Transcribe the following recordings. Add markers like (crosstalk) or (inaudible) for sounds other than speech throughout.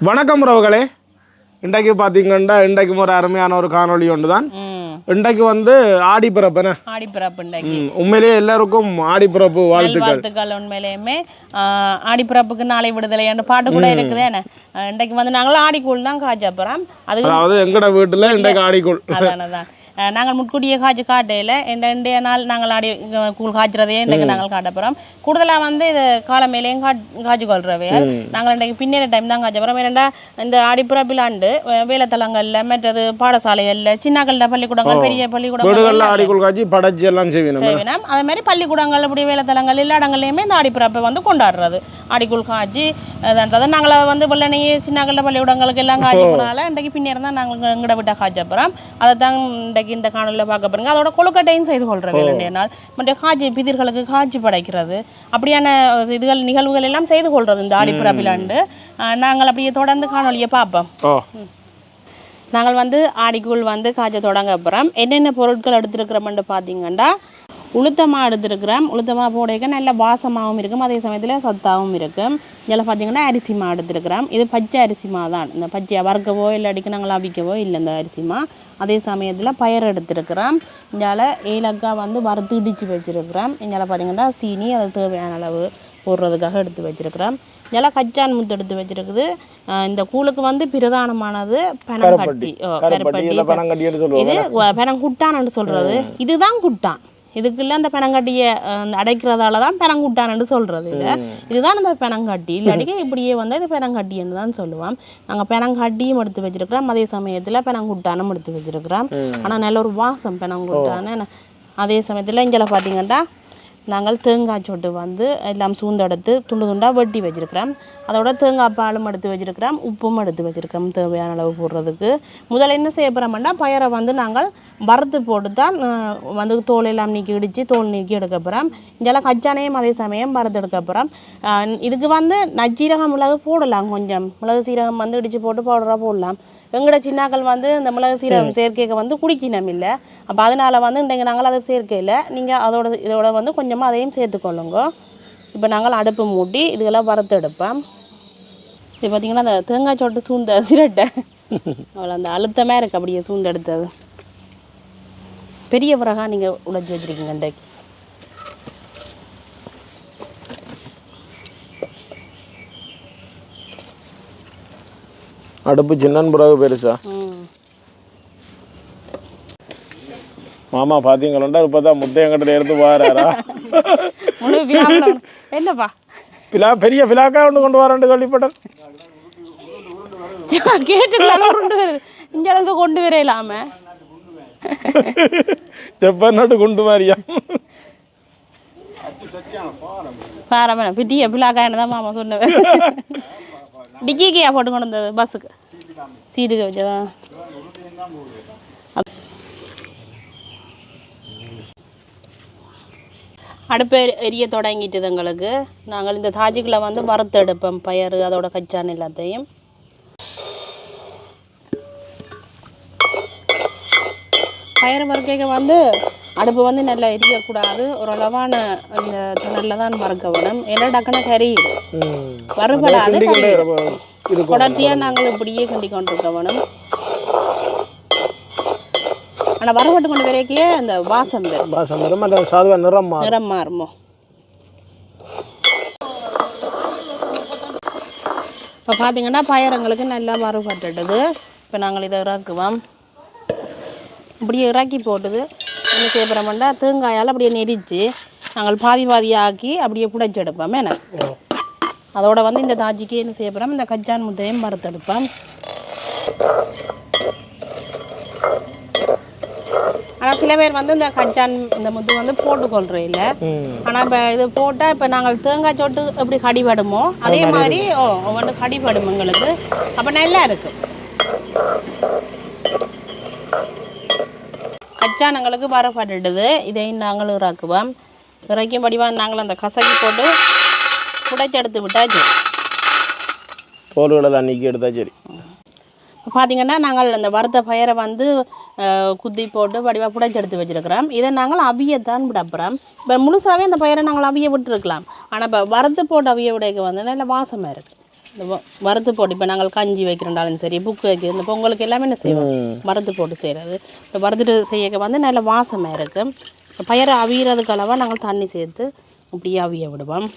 வணக்கம் உறவுகளே. இன்றைக்கு பார்த்தீங்கன்னா இன்றைக்கும் ஒரு அருமையான ஒரு காணொளி ஒன்று தான் இன்றைக்கு வந்து ஆடி பிறப்புன ஆடிப்பிறப்பு இன்றைக்கு. உண்மையிலேயே எல்லாருக்கும் ஆடி பிறப்பு வாழ்த்துக்கள். உண்மையிலேயுமே. ஆஹ், ஆடிப்பிறப்புக்கு நாளை விடுதலைன்னு பாட்டு கூட இருக்குது என்ன? இன்றைக்கு வந்து நாங்களும் ஆடிக்கூழ் தான் காய்ச்சப்புறம் அது அதாவது எங்கட வீட்டில் இன்றைக்கு ஆடிக்குள். அதான் நாங்கள் முட்கூட்டியே காய்ச்சி காட்டையில் இன்றைய நாள் நாங்கள் ஆடி கூழ் காய்ச்சறதே இன்றைக்கு நாங்கள் காட்ட போகிறோம் கூடுதலாக வந்து இது காலமேலேயும் கா காய்ச்சி கொள்றவே நாங்கள் இன்றைக்கு பின்னேற டைம் தான் காய்ச்ச போகிறோம் ஏன்னா இந்த ஆடிப்புறப்பிலாண்டு வேலைத்தலங்களில் மற்றது பாடசாலைகளில் சின்னக்கல்ல பள்ளிக்கூடங்கள் பெரிய பள்ளிக்கூடங்கள் ஆடிக்குள் காய்ச்சி படைச்சி எல்லாம் செய்வேன் செய்வினம் அதே மாதிரி பள்ளிக்கூடங்கள் அப்படி வேலைத்தலங்கள் எல்லா இடங்கள்லையுமே இந்த ஆடிப்பிறப்பை வந்து கொண்டாடுறது. ஆடிக்குள் காய்ச்சி அதுன்றதை நாங்கள் வந்து வெள்ளனி சின்னக்கல்ல பள்ளிக்கூடங்களுக்கு எல்லாம் காய்ச்சி போனால இன்றைக்கு பின்னேரம் தான் நாங்கள் எங்கட விட்டா காய்ச்ச போகிறோம் அதை தான் இன்றைக்கு இந்த காணொலியில் பார்க்க போகிறோங்க அதோட கொழுக்கட்டையும் செய்து கொள்கிற வேலைய நாள். மற்ற காய்ச்சி பிதிர்களுக்கு காய்ச்சி படைக்கிறது. அப்படியான இதுகள் நிகழ்வுகள் எல்லாம் செய்து கொள்றது இந்த ஆடிப்பிறப்பிலாண்டு நாங்கள் அப்படியே தொடர்ந்து காணொலியை பார்ப்போம். நாங்கள் வந்து ஆடிக்குள் வந்து காய்ச்ச தொடங்க அப்புறம் என்னென்ன பொருட்கள் எடுத்துருக்கிறோம்னு பார்த்தீங்கன்னா உளுத்தமாக எடுத்துருக்கிறோம் உளுத்தமாக போடைக்க நல்ல வாசமாகவும் இருக்கும். அதே சமயத்தில் சத்தாகவும் இருக்கும். இதில் பார்த்தீங்கன்னா அரிசி மா எடுத்துருக்கிறோம் இது பச்சை அரிசி மா தான் இந்த பச்சையை வறுக்கவோ இல்லாட்டிக்கு நாங்கள் அவிக்கவோ இல்லை இந்த அரிசி மா அதே சமயத்தில் பயறு எடுத்துருக்கிறோம் இந்தியாவில் ஏலக்காய் வந்து வறுத்து இடித்து வச்சுருக்கிறோம் இந்தியாவில் பார்த்தீங்கன்னா சீனி அது தேவையான அளவு போடுறதுக்காக எடுத்து வச்சிருக்கிறோம் இதெல்லாம் கச்சான் முத்து எடுத்து வச்சிருக்குது. இந்த கூழுக்கு வந்து பிரதானமானது பனங்கட்டி. இல்லை சொல்லுவோம் இது பெனங்குட்டான்னு சொல்றது. இதுதான் குட்டான். இதுக்குள்ள அந்த பெனங்கட்டியை அடைக்கிறதால தான் பெனங்குட்டான்னு சொல்றது இல்லை. இதுதான் அந்த பெனங்கட்டி. இல்லாட்டிக்கு இப்படியே வந்து இது பெனங்கட்டின்னு தான் சொல்லுவோம். நாங்கள் பெனங்கட்டியும் எடுத்து வச்சிருக்கிறோம். அதே சமயத்தில் பெனங்குட்டானும் எடுத்து வச்சிருக்கிறோம். ஆனால் நல்ல ஒரு வாசம் பெனங்குட்டான்னு. அதே சமயத்தில் இங்கே பார்த்தீங்கன்னா நாங்கள் தேங்காய் சொட்டு வந்து எல்லாம் சூந்தெடுத்து துண்டு துண்டாக வெட்டி வச்சிருக்கிறோம். அதோட தேங்காய் பாலும் எடுத்து வச்சிருக்கிறோம். உப்பும் எடுத்து வச்சிருக்கிறோம் தேவையான அளவு போடுறதுக்கு. முதல்ல என்ன செய்ய போகிறோம்னா பயரை வந்து நாங்கள் வறுத்து போட்டு தான் வந்து தோல் எல்லாம் நீக்கி இடித்து தோல் நீக்கி எடுக்க போகிறோம் இதெல்லாம் கச்சானையும் அதே சமயம் வறுத்து எடுக்க போகிறோம் இதுக்கு வந்து நச்சீரகம் மிளகு போடலாம் கொஞ்சம். மிளகு சீரகம் வந்து இடித்து போட்டு பவுடராக போடலாம். எங்களோட சின்னாக்கள் வந்து இந்த மிளகு சீரகம் சேர்க்கைக்கு வந்து குடிக்கணும் இல்லை அப்போ அதனால் வந்து இன்றைக்கு நாங்கள் அதை சேர்க்கையில். நீங்கள் அதோட இதோட வந்து கொஞ்சமாக அதையும் சேர்த்துக்கொள்ளுங்க. இப்போ நாங்கள் அடுப்பு மூட்டி இதுக்கெல்லாம் வறுத்து எடுப்போம். இது பார்த்திங்கன்னா அந்த தேங்காய் சோட்டு சூந்த சிரட்டை. அவ்வளோ அந்த அழுத்தமாக இருக்குது அப்படியே சூந்து எடுத்தது. பெரிய பிறகா நீங்கள் உடைச்சி வச்சுருக்கீங்க இன்றைக்கு. அடுப்பு சின்னன் பிறகு பெருசா? மாமா பார்த்தீங்களா இப்போ தான் முத்தையங்கட்டில் எடுத்து வாராரா? முழு என்னப்பா? பிலா பெரிய பிலாக்கா ஒன்று கொண்டு வரான்னு கேள்விப்பட்டேன் கேட்டுக்கலாம் கொண்டு வருது. இந்த அளவுக்கு கொண்டு வரையலாம? ஜப்பான் நாட்டு கொண்டு வாரியா? பாரம்பரியம் பிட்டிய பிள்ளாக்காயின்னு தான் மாமா சொன்னவன் டிக்கிக்கியா போட்டு கொண்டு வந்தது பஸ்ஸுக்கு? சீட்டுக்கு வச்சதா அடுப்பு எரி- எரிய தொடங்கிட்டுது எங்களுக்கு. நாங்கள் இந்த தாஜிக்கில் வந்து வறுத்து எடுப்போம் பயறு அதோட கச்சான் எல்லாத்தையும். பயறு வறுக்கைக்கு வந்து அடுப்பு வந்து நல்லா எரியக்கூடாது. ஒரு அளவான அந்த துணலில் தான் வறுக்க வேணும். ஏன்னா டக்குன்னு வறுபடாது கறி. இது தொடர்ச்சியாக நாங்கள் இப்படியே கிண்டி கொண்டிருக்க வேணும். ஆனால் வரப்பட்டு கொண்டு வரைக்கே அந்த வாசம் வரும். பாசம் வரும். அந்த சாதுவா நிறம் நிறம் மாறுமோ? இப்போ பார்த்தீங்கன்னா பயரங்களுக்கு நல்லா வறுபட்டுடுது இப்போ நாங்கள் இதை இறக்குவோம். இப்படியே இறக்கி போட்டுது. என்ன செய்ய போகிறோம்னா தேங்காயால் அப்படியே நெரிச்சு நாங்கள் பாதி பாதியாக்கி அப்படியே புடைச்சி எடுப்போம் என்ன? அதோட வந்து இந்த தாஜிக்கு என்ன செய்ய போகிறோம் இந்த கச்சான் முத்தையும் வறுத்தெடுப்போம் ஆனால் சில பேர் வந்து இந்த கச்சான் இந்த முத்து வந்து போட்டுக்கொள்றே இல்லை ஆனால் இப்போ இது போட்டால் இப்போ நாங்கள் தேங்காய் சொட்டு எப்படி கடிபடுமோ அதே மாதிரி ஓ ஒவ்வொன்று கடிபடும் எங்களுக்கு. அப்போ நல்லா இருக்கும். கச்சானங்களுக்கு வரப்பட்டுடுது. இதையும் நாங்கள் இறக்குவோம். இறக்கும் படிவாக நாங்கள் அந்த கசக்கி போட்டு புடைச்செடுத்து விட்டாச்சு தோல்களை தான் நீக்கி எடுத்தா சரி. பார்த்தீங்கன்னா நாங்கள் அந்த வறுத்த பயிரை வந்து குத்தி போட்டு வடிவாக புடைச்சி எடுத்து வச்சிருக்கிறோம். இதை நாங்கள் அவியத்தான் விடப்புறோம். இப்போ முழுசாகவே அந்த பயிரை நாங்கள் அவிய விட்டுருக்கலாம். ஆனால் இப்போ வறுத்து போட்டு அவிய விடைக்கு வந்து நல்ல வாசமாக இருக்குது இந்த வறுத்து போட்டு இப்போ நாங்கள் கஞ்சி வைக்கிறோண்டாலும் சரி புக்கு வைக்கிறது இந்த பொங்கலுக்கு எல்லாமே என்ன செய்வோம்? வறுத்து போட்டு செய்கிறது இப்போ வறுத்துட்டு செய்ய வந்து நல்ல வாசமாக இருக்கும் இப்போ பயிரை அவியறதுக்கு அளவாக நாங்கள் தண்ணி சேர்த்து இப்படியே அவிய விடுவோம்.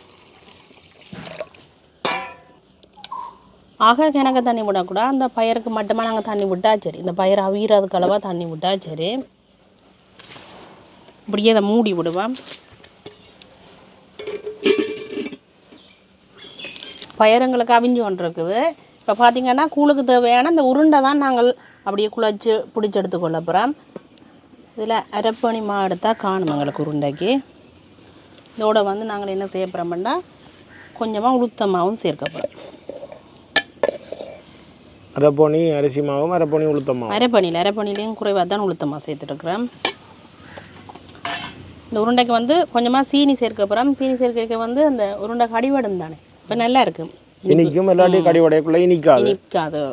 ஆக கிணக்க தண்ணி விடக்கூடாது அந்த பயிருக்கு மட்டுமா நாங்கள் தண்ணி விட்டா சரி. இந்த பயிர் அவியறதுக்கு அளவாக தண்ணி விட்டா சரி. இப்படியே அதை மூடி விடுவேன் பயிரங்களுக்கு அவிஞ்சு கொண்டு இருக்குது இப்போ பார்த்தீங்கன்னா கூழுக்கு தேவையான இந்த உருண்டை தான் நாங்கள் அப்படியே குழச்சி பிடிச்சி எடுத்துக்கொள்ள போகிறோம் இதில் அரைப்பணி மா எடுத்தால் காணும் எங்களுக்கு உருண்டைக்கு. இதோட வந்து நாங்கள் என்ன செய்ய போகிறோம்னா கொஞ்சமாக உளுத்தமாகவும் சேர்க்க போகிறோம் அரைப்பொனி அரிசி மாவும் அரைப்பொனி உளுத்தம் அரைப்பணியில் அரைப்பணிலையும் குறைவாக தான் உளுத்தமா சேர்த்துட்டுருக்குறேன் இந்த உருண்டைக்கு வந்து கொஞ்சமாக சீனி சேர்க்க போகிறோம் சீனி சேர்க்க வந்து அந்த உருண்டை கடிவடம் தானே. இப்போ நல்லா இருக்குது இனிக்கும் எல்லாத்தையும் கடி உடையக்குள்ள இனிக்காது. இனிக்காது.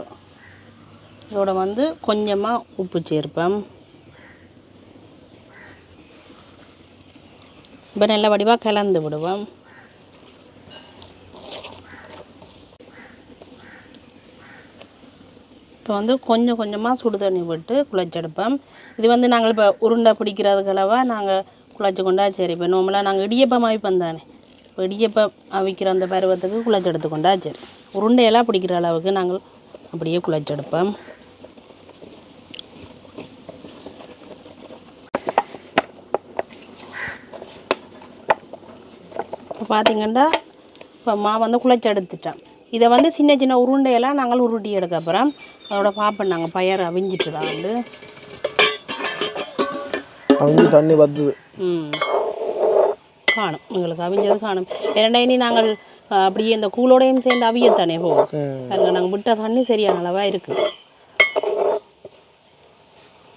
இதோட வந்து கொஞ்சமாக உப்பு சேர்ப்பேன். இப்போ நல்ல வடிவாக கலந்து விடுவோம். இப்போ வந்து கொஞ்சம் கொஞ்சமாக சுடு தண்ணி விட்டு குழச்செடுப்போம். இது வந்து நாங்கள் இப்போ உருண்டை பிடிக்கிறதுக்களவா நாங்கள் குழச்சி கொண்டா சரி. இப்போ நோம்பலாக நாங்கள் இடியப்பம் அவிப்போம் தானே. இப்போ இடியப்பம் அவிக்கிற அந்த பருவத்துக்கு குழச்செடுத்து கொண்டா சரி. உருண்டையெல்லாம் பிடிக்கிற அளவுக்கு நாங்கள் அப்படியே குழச்செடுப்போம். இப்போ பார்த்தீங்கன்னா இப்போ மா வந்து குழச்சி எடுத்துட்டேன் இதை வந்து சின்ன சின்ன உருண்டையெல்லாம் நாங்கள் உருட்டி எடுக்க அப்புறம் அதோட பார்ப்போம் நாங்கள் பயிர் அவிஞ்சிட்டு தான் வந்து அவங்க தண்ணி வத்துது. ம். காணும். எங்களுக்கு அவிஞ்சது காணும். இரண்டா இனி நாங்கள் அப்படியே இந்த கூலோடையும் சேர்ந்து அவியத்தானே போவோம். பாருங்க நாங்கள் விட்ட தண்ணி சரியான அளவாக இருக்குது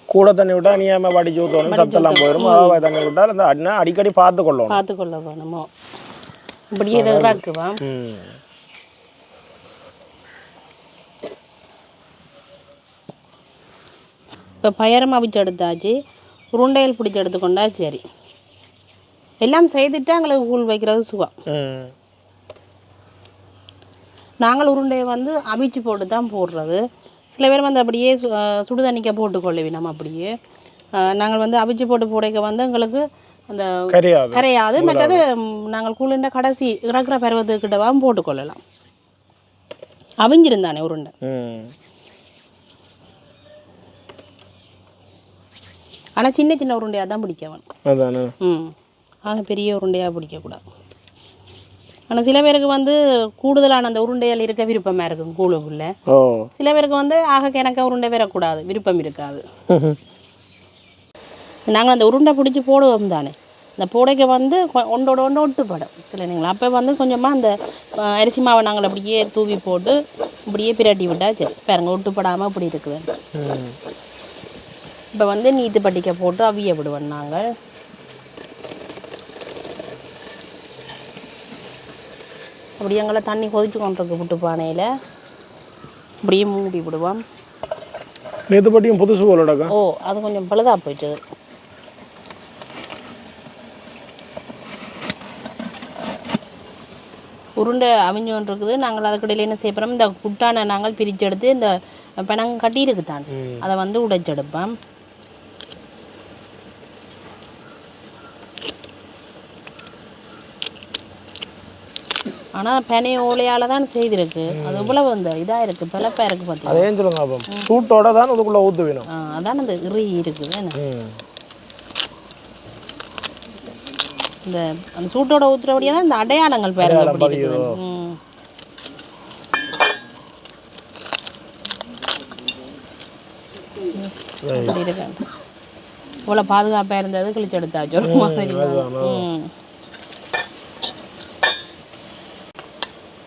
கூட தண்ணி விட்டா நீயாம வடிச்சு ஊற்றணும் சத்தெல்லாம் போயிடும் அளவாக தண்ணி விட்டால் அந்த அடிக்கடி பார்த்து கொள்ளணும் பார்த்துக்கொள்ள வேணுமோ. இப்படியே இதை இறக்குவா இப்போ பயரம் அவிச்சு எடுத்தாச்சு உருண்டையில் பிடிச்சி எடுத்துக்கொண்டா சரி. எல்லாம் செய்துட்டு எங்களுக்கு கூழ் வைக்கிறது சுகம். நாங்கள் உருண்டையை வந்து அவிச்சு போட்டு தான் போடுறது. சில பேர் வந்து அப்படியே சு அஹ் சுடுதண்ணிக்க போட்டு கொள்ளுவி நம்ம அப்படியே நாங்கள் வந்து அவிச்சு போட்டு போடைக்க வந்து எங்களுக்கு அந்த கரையாது. மற்றது நாங்கள் கூழுண்ட கடைசி இறக்குற பருவத்துக்கிட்டவாவும் போட்டுக்கொள்ளலாம் அவிஞ்சிருந்தானே உருண்டை. ஆனால் சின்ன சின்ன உருண்டையாக தான் பிடிக்கவன் அதானே? ம். ஆக பெரிய உருண்டையாக பிடிக்கக்கூடாது ஆனால் சில பேருக்கு வந்து கூடுதலான அந்த உருண்டைகள் இருக்க விருப்பமாக இருக்கும் கூழுக்குள்ள. சில பேருக்கு வந்து ஆக கிணக்க உருண்டை வரக்கூடாது விருப்பம் இருக்காது. நாங்கள் அந்த உருண்டை பிடிச்சி போடுவோம் தானே. இந்த போடைக்க வந்து ஒன்றோட ஒன்று ஒட்டுப்படும். சில நீங்கள் அப்போ வந்து கொஞ்சமாக அந்த அரிசி மாவை நாங்கள் அப்படியே தூவி போட்டு இப்படியே பிரட்டி விட்டா சரி. பாருங்க ஒட்டுப்படாமல் இப்படி இருக்குது. இப்போ வந்து நீத்து பட்டிக்க போட்டு அவிய விடுவோம் நாங்கள் அப்படி எங்களை தண்ணி கொதிச்சு கொண்டிருக்கு புட்டு பானையில். அப்படியே மூடி விடுவோம். நேற்று பட்டியும் புதுசு போலடாக்கா ஓ அது கொஞ்சம் பழுதா போயிட்டு. உருண்டை அவிஞ்சு இருக்குது நாங்கள் அதுக்கடையில் என்ன செய்ய போகிறோம் இந்த குட்டானை நாங்கள் பிரித்து எடுத்து இந்த பெனங்க கட்டி இருக்குதான் அதை வந்து உடைச்செடுப்போம் ஆனால் பெனைய ஓலையால் தான் செய்திருக்கு. அது இவ்வளவு இந்த இதாக இருக்குது பிளப்பாக இருக்குது பார்த்தீங்களா அதே சொல்லுங்க அப்போ சூட்டோட தான் அதுக்குள்ளே ஊற்று வேணும். ஆ, அதான் அந்த இறி இருக்குது என்ன? இந்த அந்த சூட்டோட ஊத்துறபடியே தான் இந்த அடையாளங்கள் பாருங்க அப்படி இருக்குது. இவ்வளோ பாதுகாப்பாக இருந்தது கிழிச்சு எடுத்தாச்சு ஒரு மாதிரி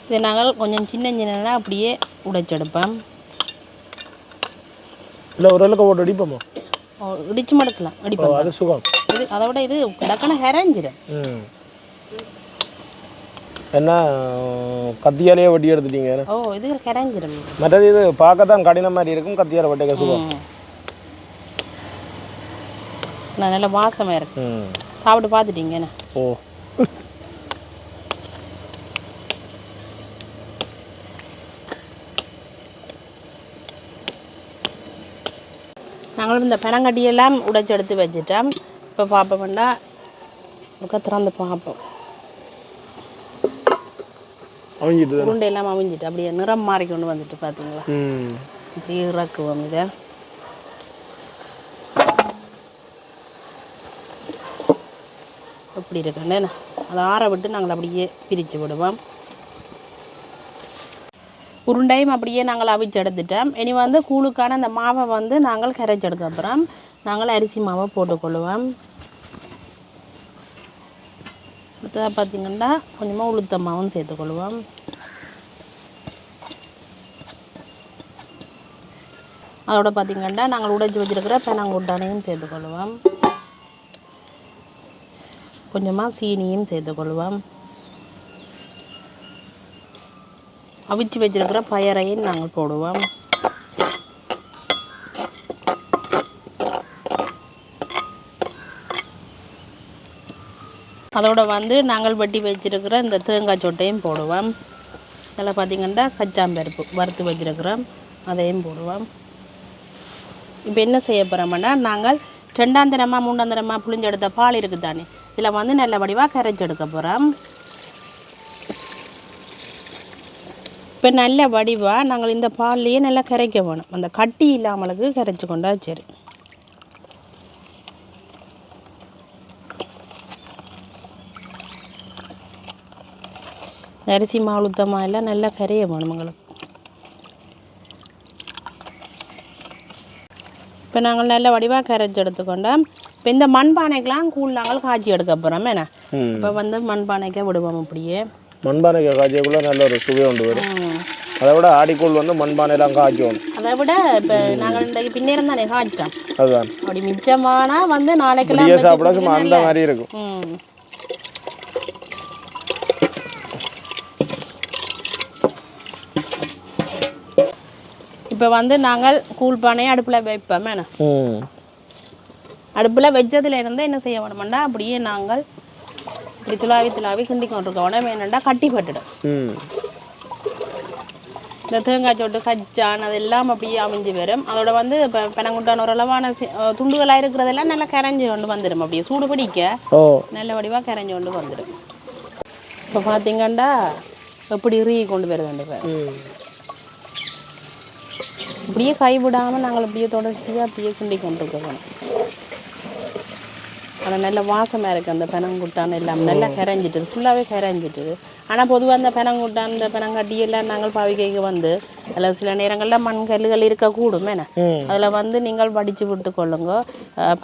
இதை நாங்கள் கொஞ்சம் சின்ன சின்னனா அப்படியே உடைச்செடுப்போம். இல்லை ஒரு அளவுக்கு போட்டு அடிப்போமா ஓ, இடிச்சு மடக்கலாம் ஓ இடிப்போம் அது சுகம். இது அதை விட இது டக்குன்னு ஹெரஞ்சிடும். என்ன கத்தியாலேயே வட்டி எடுத்துட்டீங்க ஓ இது ஹெரஞ்சிடும். மற்றது இது பார்க்க தான் கடினம் மாதிரி இருக்கும் கத்தியால் வட்டைக்க சுகம். நல்ல வாசமாக இருக்கு. சாப்பிட்டு பார்த்துட்டீங்க என்ன? ஓ நாங்களும் இந்த பெனங்கட்டியெல்லாம் உடைச்சு எடுத்து வச்சுட்டோம் இப்போ பார்ப்போம்னா ஒருக்கா திறந்து பார்ப்போம் அவங்கிட்டு உருண்டை எல்லாம் அவிஞ்சிட்டு அப்படியே நிறம் மாறி கொண்டு வந்துட்டு பார்த்தீங்களா ம். இப்படியே இறக்குவோம் இதை. எப்படி இருக்குன்னு அதை ஆற விட்டு நாங்கள் அப்படியே பிரித்து விடுவோம் உருண்டையும் அப்படியே நாங்கள் அவிச்சு எடுத்துட்டோம் இனி வந்து கூழுக்கான அந்த மாவை வந்து நாங்கள் கரைச்சி அப்புறம் நாங்கள் அரிசி மாவை போட்டுக்கொள்ளுவோம் அடுத்ததாக பார்த்தீங்கன்னா கொஞ்சமாக உளுத்த மாவும் சேர்த்துக்கொள்வோம். அதோட பார்த்திங்கன்னா நாங்கள் உடைச்சி வச்சிருக்கிற பெனாங்குட்டானையும் சேர்த்துக்கொள்வோம். கொஞ்சமாக சீனியும் சேர்த்துக்கொள்வோம். அவிச்சு வச்சிருக்கிற பயரையும் நாங்கள் போடுவோம். அதோட வந்து நாங்கள் வெட்டி வச்சிருக்கிற இந்த தேங்காய் சொட்டையும் போடுவோம். இதில் பார்த்தீங்கன்னா கச்சாம்பருப்பு வறுத்து வச்சிருக்கிறோம் அதையும் போடுவோம். இப்போ என்ன செய்ய போகிறோம்னா நாங்கள் ரெண்டாம் தினமாக புளிஞ்செடுத்த பால் இருக்குது தானே இதில் வந்து நல்ல வடிவாக கரைச்சி எடுக்க போகிறோம் இப்போ நல்ல வடிவாக நாங்கள் இந்த பால்லையே நல்லா கரைக்க வேணும். அந்த கட்டி இல்லாமலுக்கு கரைச்சி கொண்டா சரி. அரிசி மாவு உளுத்தமாக எல்லாம் நல்லா கரைய வேணும் எங்களுக்கு. இப்போ நாங்கள் நல்ல வடிவாக கரைச்சி எடுத்துக்கொண்டோம் இப்போ இந்த மண்பானைக்கெலாம் கூழ் நாங்கள் காய்ச்சி எடுக்க போகிறோம் என்ன? இப்போ வந்து மண்பானைக்கே விடுவோம் அப்படியே. மண்பானைக்கு காய்ச்சக்குள்ளே நல்ல ஒரு சுவை உண்டு வரும். அதை விட ஆடிக்கூழ் வந்து மண்பானையெல்லாம் காய்ச்சணும் அதை விட இப்போ நாங்கள் இந்த பின்னேரம் தானே காய்ச்சோம். அதுதான். அப்படி மிச்சமானா வந்து வச்சு சாப்பிட சும்மா அந்த மாதிரி இருக்கும். இப்போ வந்து நாங்கள் கூழ் பானையை அடுப்பில் வைப்போம் அடுப்பில் வச்சதுல இருந்து என்ன செய்ய வேணும்னா அப்படியே நாங்கள் இப்படி துளாவி துளாவி கிண்டி கொண்டிருக்க உடனே வேணும்டா கட்டி பட்டுடும் இந்த தேங்காய் சொட்டு கச்சான் அதெல்லாம் அப்படியே அமைஞ்சு வரும். அதோட வந்து இப்போ பெனங்குட்டான ஓரளவான துண்டுகளாக இருக்கிறதெல்லாம் நல்லா கரைஞ்சி கொண்டு வந்துடும் அப்படியே சூடு பிடிக்க நல்ல வடிவாக கரைஞ்சி கொண்டு வந்துடும் இப்போ பார்த்தீங்கன்னா எப்படி ரீ கொண்டு வருதுண்டு இப்போ ம். அப்படியே கைவிடாமல் நாங்கள் அப்படியே தொடர்ச்சியாக அப்படியே கிண்டி கொண்டு இருக்கணும் ஆனால் நல்ல வாசமாக இருக்குது அந்த பெனங்குட்டான் எல்லாம். நல்லா கரைஞ்சிட்டுது. ஃபுல்லாகவே கரைஞ்சிட்டுது. ஆனால் பொதுவாக அந்த பெனங்குட்டான் இந்த பெனங்கட்டி எல்லாம் நாங்கள் பாவிக்கைக்கு வந்து அதில் சில நேரங்களில் மண் கல்லுகள் இருக்கக்கூடும் என்ன? அதில் வந்து நீங்கள் வடித்து விட்டு கொள்ளுங்க.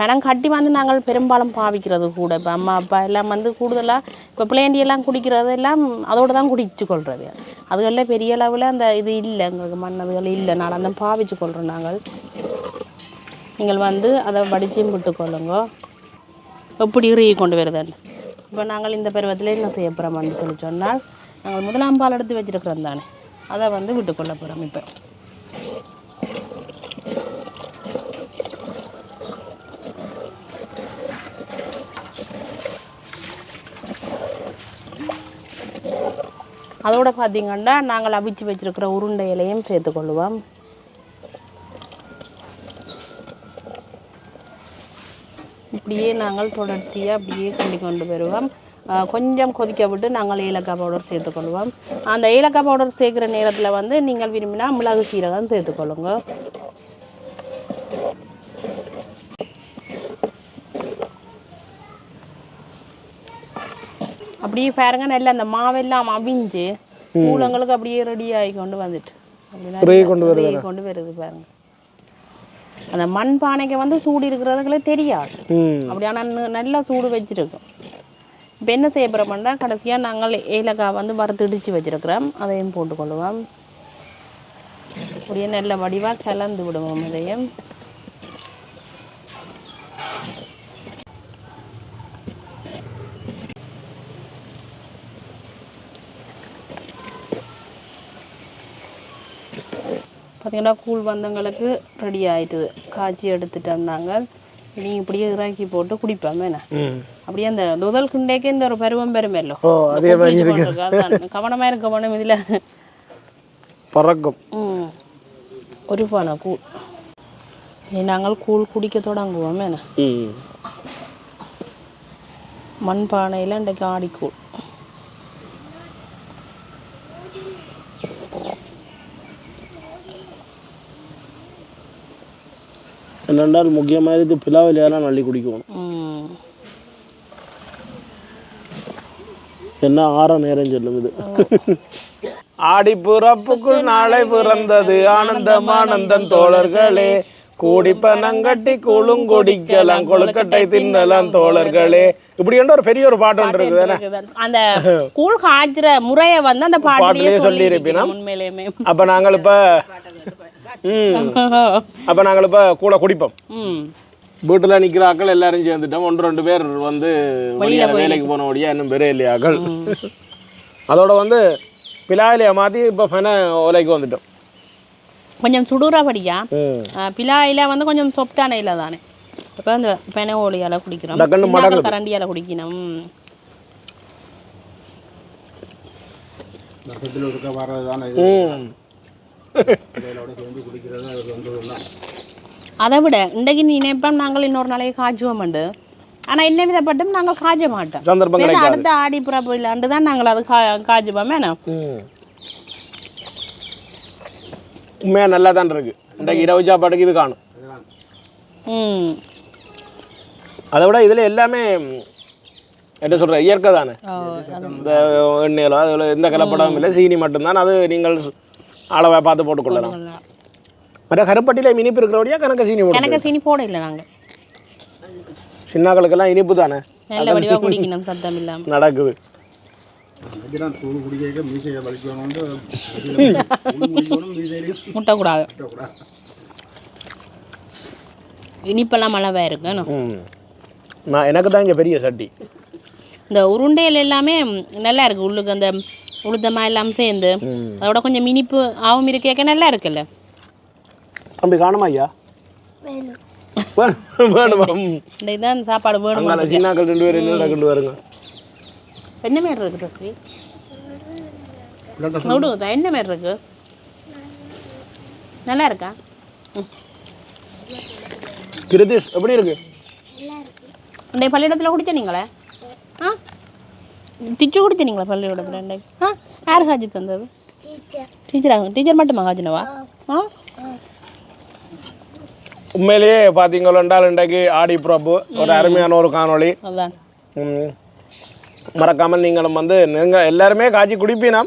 பெனங்கட்டி வந்து நாங்கள் பெரும்பாலும் பாவிக்கிறது கூட. இப்போ அம்மா அப்பா எல்லாம் வந்து கூடுதலாக இப்போ பிளேண்டி எல்லாம் குடிக்கிறது எல்லாம் அதோடு தான் குடிச்சு கொள்வது அதுகளில் பெரிய அளவில் அந்த இது இல்லை. எங்களுக்கு மண் அதுகள் இல்லை. நான் அந்த பாவிச்சு கொள்கிறோம் நாங்கள். நீங்கள் வந்து அதை வடிச்சும் விட்டு கொள்ளுங்க. எப்படி இறுகி கொண்டு வருதுன்னு இப்போ நாங்கள் இந்த பருவத்தில் என்ன செய்ய போகிறோம்னு சொல்லி சொன்னால் நாங்கள் முதலாம் பால் எடுத்து வச்சிருக்கிறோம் தானே. அதை வந்து விட்டுக்கொள்ள போகிறோம் இப்போ. அதோட பார்த்தீங்கன்னா நாங்கள் அவிச்சு வச்சுருக்கிற உருண்டை இலையும் சேர்த்துக்கொள்ளுவோம் இப்படியே நாங்கள் தொடர்ச்சியாக அப்படியே கிண்டி கொண்டு வருவோம். கொஞ்சம் கொதிக்க விட்டு நாங்கள் ஏலக்காய் பவுடர் சேர்த்துக்கொள்வோம் அந்த ஏலக்காய் பவுடர் சேர்க்குற நேரத்தில் வந்து நீங்கள் விரும்பினா மிளகு சீரகம் சேர்த்துக்கொள்ளுங்க அப்படியே பாருங்க நல்ல அந்த மாவெல்லாம் அவிஞ்சு கூழங்களுக்கு அப்படியே ரெடி ஆகி கொண்டு வந்துட்டு. வருது. கொண்டு வருது பாருங்க. அந்த மண் பானைக்கு வந்து சூடு இருக்கிறதுங்களே தெரியாது. ம். அப்படியான நல்லா சூடு வச்சிருக்கோம். இப்போ என்ன செய்ய போகிறோம்னா கடைசியாக நாங்கள் ஏலக்காய் வந்து வறுத்து இடித்து வச்சிருக்கிறோம். அதையும் போட்டுக்கொள்ளுவோம் அப்படியே நல்ல வடிவாக கலந்து விடுவோம் அதையும். பார்த்தீங்கன்னா கூழ் வந்தங்களுக்கு ரெடி ஆயிட்டுது. காய்ச்சி எடுத்துட்டோம் நாங்கள் இனி இப்படியே இறக்கி போட்டு குடிப்போம் என்ன? அப்படியே அந்த முதல் கிண்டேக்கே இந்த ஒரு பருவம் பெருமேலோ ஓ அதே மாதிரி இருக்கு கவனமாக இருக்க வேணும் இதில். பறக்கும். ஒரு பானை கூழ். இனி நாங்கள் கூழ் குடிக்க தொடங்குவோம் என்ன? மண் பானையில் இன்றைக்கு ஆடிக்கூழ். என்னென்றால் முக்கியமாக இதுக்கு பிலாவில் ஏன்னா நள்ளி குடிக்கணும். என்ன ஆற நேரம் சொல்லும் இது. ஆடி பிறப்புக்குள் நாளை பிறந்தது. ஆனந்தம் ஆனந்தம் தோழர்களே. கூடிப்பனங்கட்டி கூழும் குடிக்கலாம். கொழுக்கட்டை தின்னலாம் தோழர்களே. இப்படி என்ற ஒரு பெரிய ஒரு பாட்டு ஒன்று இருக்குது. அந்த கூழ் காய்ச்சுற முறையை வந்து அந்த பாட்டிலேயே பாட்டிலேயே சொல்லி சொல்லியிருப்பினா? உண்மையிலேயுமே. அப்போ நாங்கள் இப்போ (laughs) அப்போ நாங்கள் இப்போ கூட குடிப்போம். ம். வீட்டில் நிற்கிற ஆக்கள் எல்லாரும் சேர்ந்துட்டோம். ஒன்று ரெண்டு பேர் வந்து வேலைக்கு போன முடியா இன்னும் பெரிய இல்லையாக்கள் (laughs) அதோட வந்து பிலாயிலையை மாற்றி இப்போ ஃபென ஓலைக்கு வந்துட்டோம். கொஞ்சம் சுடுறபடியா ம். பிலாயில வந்து கொஞ்சம் சொப்டான இல்லை தானே. இப்போ அந்த பென ஓலியால் குடிக்கிறோம். கரண்டியால் குடிக்கணும். ஒருக்க அது விட இன்றைக்கு நினைப்போம் நாங்கள் இன்னொரு நாளைக்கு காய்ச்சுவோம்ண்டு ஆனால் என்ன விதப்பட்டும் நாங்கள் காய்ச்ச மாட்டோம் அடுத்த ஆடி பிறப்பு இல்லாண்டு தான் நாங்கள் அது கா காய்ச்சுப்போம் வேணாம் உண்மையாக நல்லா தான் இருக்கு இன்றைக்கு இரவு சாப்பாட்டுக்கு இது காணும் ம் அதை விட இதில் எல்லாமே என்ன சொல்கிற இயற்கை தானே இந்த எண்ணெயிலோ அதில் எந்த கலப்படமும் இல்லை சீனி மட்டும்தான் அது நீங்கள் அளவை பார்த்து போட்டுக்கொள்ளலாம். மற்ற கருப்பட்டியில் இனிப்பு இருக்கிறபடியா கணக்கு சீனி போட்டு எனக்கு சீனி போட இல்லை நாங்கள் சின்னாக்களுக்கெல்லாம் இனிப்பு தானே? நல்ல வடிவாக குடிக்கணும் சத்தம் இல்லாமல் நடக்குது. (laughs) முட்டக்கூடாது. கூடாது இனிப்பெல்லாம் மழை இருக்கணும் நான் எனக்கு தான் இங்கே பெரிய சட்டி. இந்த உருண்டைகள் எல்லாமே நல்லா இருக்கு. உள்ளுக்கு அந்த உளுத்தமா எல்லாம் சேர்ந்து அதோட கொஞ்சம் இனிப்பு ஆவும் இருக்கேக்க நல்லா இருக்குல்ல. தம்பி காணுமா ஐயா. இந்த இதான் சாப்பாடு வேணும் அங்கால சின்னாக்கள் ரெண்டு பேரும் என்ன கொண்டு வருங்க? என்ன மாரி இருக்கு ரசி விடுங்க என்ன மாரி இருக்கு? நல்லா இருக்கா. கிருதிஷ் எப்படி இருக்கு? இன்றைய பள்ளியிடத்தில் குடிச்ச நீங்களே? ஆ? நீங்களா பள்ளியிடத்தில் இன்றைக்கு ஆ. யார் காஜி தந்தது? டீச்சராங்க டீச்சர் மட்டுமா காஜினவா ஆ. உண்மையிலேயே பார்த்தீங்களென்றால் இன்றைக்கு ஆடி பிறப்பு ஒரு அருமையான ஒரு காணொளி. அதான். மறக்காமல் நீங்களும் வந்து நீங்கள் எல்லாருமே காய்ச்சி குடிப்பினா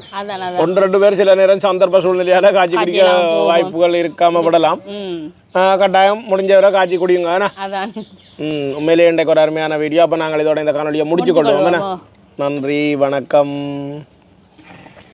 ஒன்று ரெண்டு பேர் சில நேரம் சந்தர்ப்ப சூழ்நிலையால காய்ச்சி குடிக்க வாய்ப்புகள் இருக்காம விடலாம். ம். ஆ, கட்டாயம் முடிஞ்சவரை காய்ச்சி குடிங்க ஏன்னா அதான். ம் உண்மையிலேயே இன்றைக்கு ஒரு அருமையான வீடியோ. அப்போ நாங்கள் இதோட இந்த காணொலியை முடிச்சு கொள்வோம். நன்றி வணக்கம்.